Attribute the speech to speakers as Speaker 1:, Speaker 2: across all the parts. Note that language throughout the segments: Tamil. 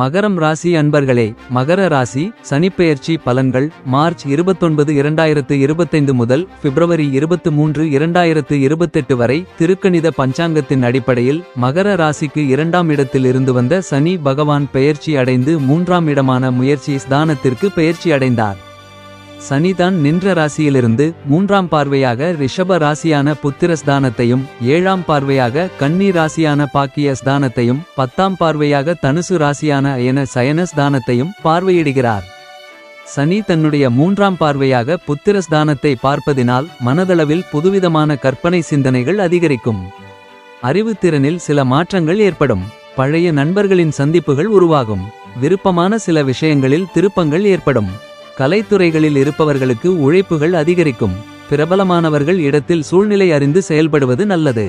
Speaker 1: மகரம் ராசி அன்பர்களே மகர ராசி சனிப்பெயர்ச்சி பலன்கள் மார்ச் இருபத்தொன்பது இரண்டாயிரத்து இருபத்தைந்து முதல் பிப்ரவரி இருபத்து மூன்று இரண்டாயிரத்து இருபத்தெட்டு வரை திருக்கணித பஞ்சாங்கத்தின் அடிப்படையில் மகர ராசிக்கு இரண்டாம் இடத்தில் இருந்து வந்த சனி பகவான் பெயர்ச்சி அடைந்து மூன்றாம் இடமான முயற்சி ஸ்தானத்திற்கு பெயர்ச்சி அடைந்தார். சனிதான் நின்ற ராசியிலிருந்து மூன்றாம் பார்வையாக ரிஷப ராசியான புத்திரஸ்தானத்தையும் ஏழாம் பார்வையாக கன்னி ராசியான பாக்கிய ஸ்தானத்தையும் பத்தாம் பார்வையாக தனுசு ராசியான அயன சயன ஸ்தானத்தையும் பார்வையிடுகிறார். சனி தன்னுடைய மூன்றாம் பார்வையாக புத்திரஸ்தானத்தை பார்ப்பதினால் மனதளவில் புதுவிதமான கற்பனை சிந்தனைகள் அதிகரிக்கும். அறிவுத்திறனில் சில மாற்றங்கள் ஏற்படும். பழைய நண்பர்களின் சந்திப்புகள் உருவாகும். விருப்பமான சில விஷயங்களில் திருப்பங்கள் ஏற்படும். கலைத்துறைகளில் இருப்பவர்களுக்கு உழைப்புகள் அதிகரிக்கும். பிரபலமானவர்கள் இடத்தில் சூழ்நிலை அறிந்து செயல்படுவது நல்லது.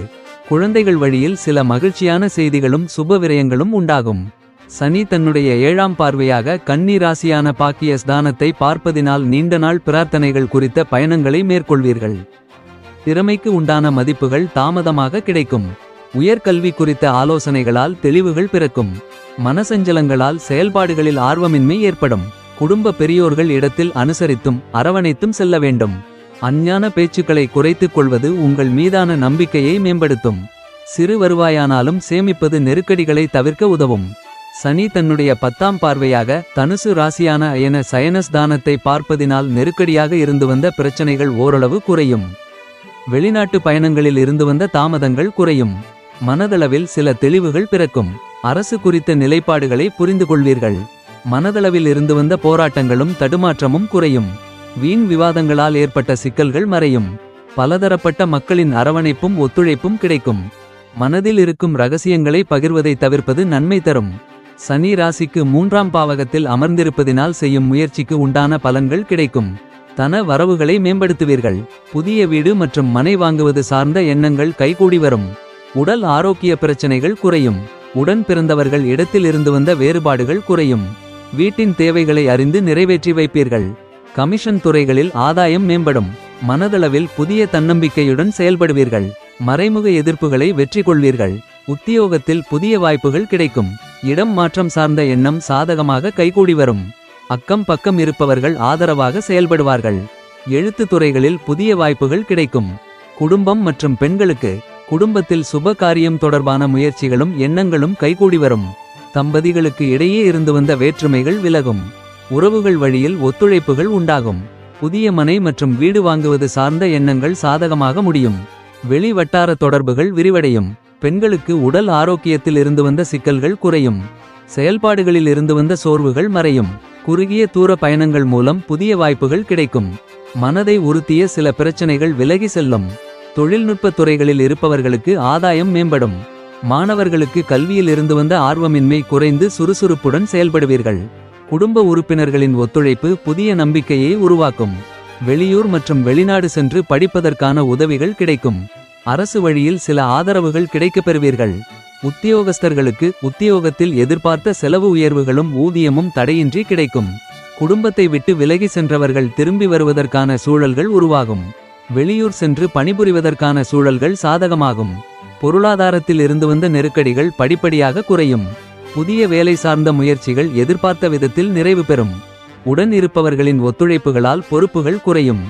Speaker 1: குழந்தைகள் வழியில் சில மகிழ்ச்சியான செய்திகளும் சுப விரயங்களும் உண்டாகும். சனி தன்னுடைய ஏழாம் பார்வையாக கன்னி ராசியான பாக்கிய ஸ்தானத்தை பார்ப்பதினால் நீண்ட நாள் பிரார்த்தனைகள் குறித்த பயணங்களை மேற்கொள்வீர்கள். திறமைக்கு உண்டான மதிப்புகள் தாமதமாக கிடைக்கும். உயர்கல்வி குறித்த ஆலோசனைகளால் தெளிவுகள் பிறக்கும். மனசஞ்சலங்களால் செயல்பாடுகளில் ஆர்வமின்மை ஏற்படும். குடும்ப பெரியோர்கள் இடத்தில் அனுசரித்தும் அரவணைத்தும் செல்ல வேண்டும். அஞ்ஞான பேச்சுக்களை குறைத்துக் கொள்வது உங்கள் மீதான நம்பிக்கையை மேம்படுத்தும். சிறு வருவாயானாலும் சேமிப்பது நெருக்கடிகளை தவிர்க்க உதவும். சனி தன்னுடைய பத்தாம் பார்வையாக தனுசு ராசியான அயன சயனஸ்தானத்தை பார்ப்பதினால் நெருக்கடியாக இருந்து வந்த பிரச்சனைகள் ஓரளவு குறையும். வெளிநாட்டு பயணங்களில் இருந்து வந்த தாமதங்கள் குறையும். மனதளவில் சில தெளிவுகள் பிறக்கும். அரசு குறித்த நிலைப்பாடுகளை புரிந்து கொள்வீர்கள் மனதளவில் இருந்து வந்த போராட்டங்களும் தடுமாற்றமும் குறையும். வீண் விவாதங்களால் ஏற்பட்ட சிக்கல்கள் மறையும். பலதரப்பட்ட மக்களின் அரவணைப்பும் ஒத்துழைப்பும் கிடைக்கும். மனதில் இருக்கும் ரகசியங்களை பகிர்வதை தவிர்ப்பது நன்மை தரும். சனி ராசிக்கு மூன்றாம் பாவகத்தில் அமர்ந்திருப்பதினால் செய்யும் முயற்சிக்கு உண்டான பலன்கள் கிடைக்கும். தன வரவுகளை மேம்படுத்துவீர்கள். புதிய வீடு மற்றும் மனை வாங்குவது சார்ந்த எண்ணங்கள் கைகூடி வரும். உடல் ஆரோக்கிய பிரச்சனைகள் குறையும். உடன் பிறந்தவர்கள் இடத்தில் இருந்து வந்த வேறுபாடுகள் குறையும். வீட்டின் தேவைகளை அறிந்து நிறைவேற்றி வைப்பீர்கள். கமிஷன் துறைகளில் ஆதாயம் மேம்படும். மனதளவில் புதிய தன்னம்பிக்கையுடன் செயல்படுவீர்கள். மறைமுக எதிர்ப்புகளை வெற்றி கொள்வீர்கள் உத்தியோகத்தில் புதிய வாய்ப்புகள் கிடைக்கும். இடம் மாற்றம் சார்ந்த எண்ணம் சாதகமாக கைகூடி வரும். அக்கம் பக்கம் இருப்பவர்கள் ஆதரவாக செயல்படுவார்கள். எழுத்து துறைகளில் புதிய வாய்ப்புகள் கிடைக்கும். குடும்பம் மற்றும் பெண்களுக்கு குடும்பத்தில் சுப காரியம் தொடர்பான முயற்சிகளும் எண்ணங்களும் கைகூடி வரும். தம்பதிகளுக்கு இடையே இருந்து வந்த வேற்றுமைகள் விலகும். உறவுகள் வழியில் ஒத்துழைப்புகள் உண்டாகும். புதிய மனை மற்றும் வீடு வாங்குவது சார்ந்த எண்ணங்கள் சாதகமாக முடியும். வெளி வட்டார தொடர்புகள் விரிவடையும். பெண்களுக்கு உடல் ஆரோக்கியத்தில் இருந்து வந்த சிக்கல்கள் குறையும். செயல்பாடுகளில் இருந்து வந்த சோர்வுகள் மறையும். குறுகிய தூர பயணங்கள் மூலம் புதிய வாய்ப்புகள் கிடைக்கும். மனதை உறுத்திய சில பிரச்சனைகள் விலகி செல்லும். தொழில்நுட்ப துறைகளில் இருப்பவர்களுக்கு ஆதாயம் மேம்படும். மாணவர்களுக்கு கல்வியில் இருந்து வந்த ஆர்வமின்மை குறைந்து சுறுசுறுப்புடன் செயல்படுவீர்கள். குடும்ப உறுப்பினர்களின் ஒத்துழைப்பு புதிய நம்பிக்கையை உருவாக்கும். வெளியூர் மற்றும் வெளிநாடு சென்று படிப்பதற்கான உதவிகள் கிடைக்கும். அரசு வழியில் சில ஆதரவுகள் கிடைக்கப் பெறுவீர்கள் உத்தியோகஸ்தர்களுக்கு உத்தியோகத்தில் எதிர்பார்த்த செலவு உயர்வுகளும் ஊதியமும் தடையின்றி கிடைக்கும். குடும்பத்தை விட்டு விலகி சென்றவர்கள் திரும்பி வருவதற்கான சூழல்கள் உருவாகும். வெளியூர் சென்று பணிபுரிவதற்கான சூழல்கள் சாதகமாகும். பொருளாதாரத்தில் இருந்து வந்த நெருக்கடிகள் படிப்படியாக குறையும். புதிய வேலை சார்ந்த முயற்சிகள் எதிர்பார்த்த விதத்தில் நிறைவு பெறும். உடன் இருப்பவர்களின் ஒத்துழைப்புகளால் பொறுப்புகள் குறையும்.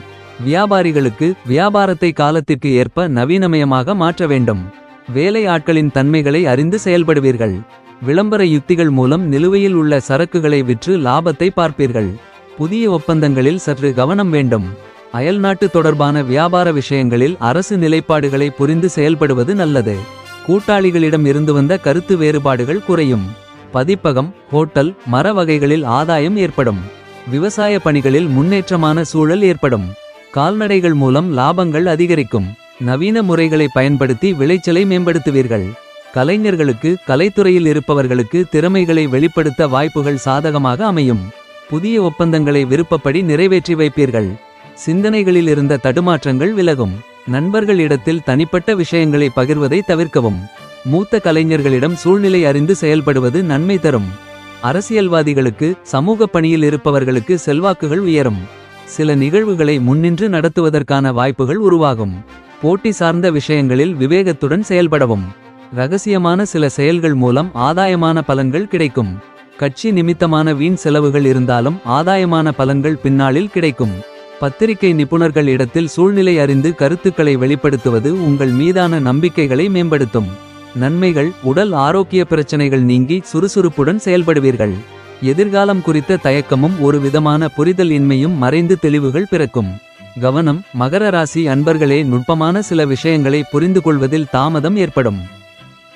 Speaker 1: வியாபாரிகளுக்கு வியாபாரத்தை காலத்திற்கு ஏற்ப நவீனமயமாக மாற்ற வேண்டும். வேலை ஆட்களின் தன்மைகளை அறிந்து செயல்படுவீர்கள். விளம்பர யுக்திகள் மூலம் நிலுவையில் உள்ள சரக்குகளை விற்று லாபத்தை பார்ப்பீர்கள். புதிய ஒப்பந்தங்களில் சற்று கவனம் வேண்டும். அயல்நாட்டு தொடர்பான வியாபார விஷயங்களில் அரசு நிலைப்பாடுகளை புரிந்து செயல்படுவது நல்லது. கூட்டாளிகளிடம் இருந்து வந்த கருத்து வேறுபாடுகள் குறையும். பதிப்பகம் ஹோட்டல் மர வகைகளில் ஆதாயம் ஏற்படும். விவசாய பணிகளில் முன்னேற்றமான சூழல் ஏற்படும். கால்நடைகள் மூலம் லாபங்கள் அதிகரிக்கும். நவீன முறைகளை பயன்படுத்தி விளைச்சலை மேம்படுத்துவீர்கள். கலைஞர்களுக்கு கலைத்துறையில் இருப்பவர்களுக்கு திறமைகளை வெளிப்படுத்த வாய்ப்புகள் சாதகமாக அமையும். புதிய ஒப்பந்தங்களை விருப்பப்படி நிறைவேற்றி வைப்பீர்கள். சிந்தனைகளில் இருந்த தடுமாற்றங்கள் விலகும். நண்பர்களிடத்தில் தனிப்பட்ட விஷயங்களை பகிர்வதை தவிர்க்கவும். மூத்த கலைஞர்களிடம் சூழ்நிலை அறிந்து செயல்படுவது நன்மை தரும். அரசியல்வாதிகளுக்கு சமூக பணியில் இருப்பவர்களுக்கு செல்வாக்குகள் உயரும். சில நிகழ்வுகளை முன்னின்று நடத்துவதற்கான வாய்ப்புகள் உருவாகும். போட்டி சார்ந்த விஷயங்களில் விவேகத்துடன் செயல்படவும். ரகசியமான சில செயல்கள் மூலம் ஆதாயமான பலன்கள் கிடைக்கும். கட்சி நிமித்தமான வீண் செலவுகள் இருந்தாலும் ஆதாயமான பலன்கள் பின்னாளில் கிடைக்கும். பத்திரிகை நிபுணர்கள் இடத்தில் சூழ்நிலை அறிந்து கருத்துக்களை வெளிப்படுத்துவது உங்கள் மீதான நம்பிக்கைகளை மேம்படுத்தும். நன்மைகள் உடல் ஆரோக்கிய பிரச்சனைகள் நீங்கி சுறுசுறுப்புடன் செயல்படுவீர்கள். எதிர்காலம் குறித்த தயக்கமும் ஒரு விதமான புரிதல் இன்மையும் மறைந்து தெளிவுகள் பிறக்கும். கவனம் மகர ராசி அன்பர்களே நுட்பமான சில விஷயங்களை புரிந்து கொள்வதில் தாமதம் ஏற்படும்.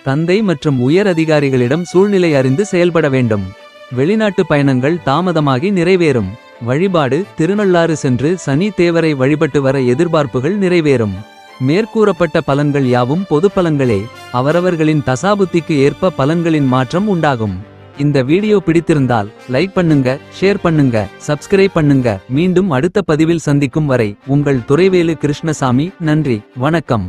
Speaker 1: தந்தை மற்றும் உயர் அதிகாரிகளிடம் சூழ்நிலை அறிந்து செயல்பட வேண்டும். வெளிநாட்டு பயணங்கள் தாமதமாகி நிறைவேறும். வழிபாடு திருநள்ளாறு சென்று சனி தேவரை வழிபட்டு வர எதிர்பார்ப்புகள் நிறைவேறும். மேற்கூறப்பட்ட பலன்கள் யாவும் பொது பலன்களே. அவரவர்களின் தசாபுத்திக்கு ஏற்ப பலன்களின் மாற்றம் உண்டாகும். இந்த வீடியோ பிடித்திருந்தால் லைக் பண்ணுங்க ஷேர் பண்ணுங்க சப்ஸ்கிரைப் பண்ணுங்க. மீண்டும் அடுத்த பதிவில் சந்திக்கும் வரை உங்கள் துறைவேலு கிருஷ்ணசாமி நன்றி வணக்கம்.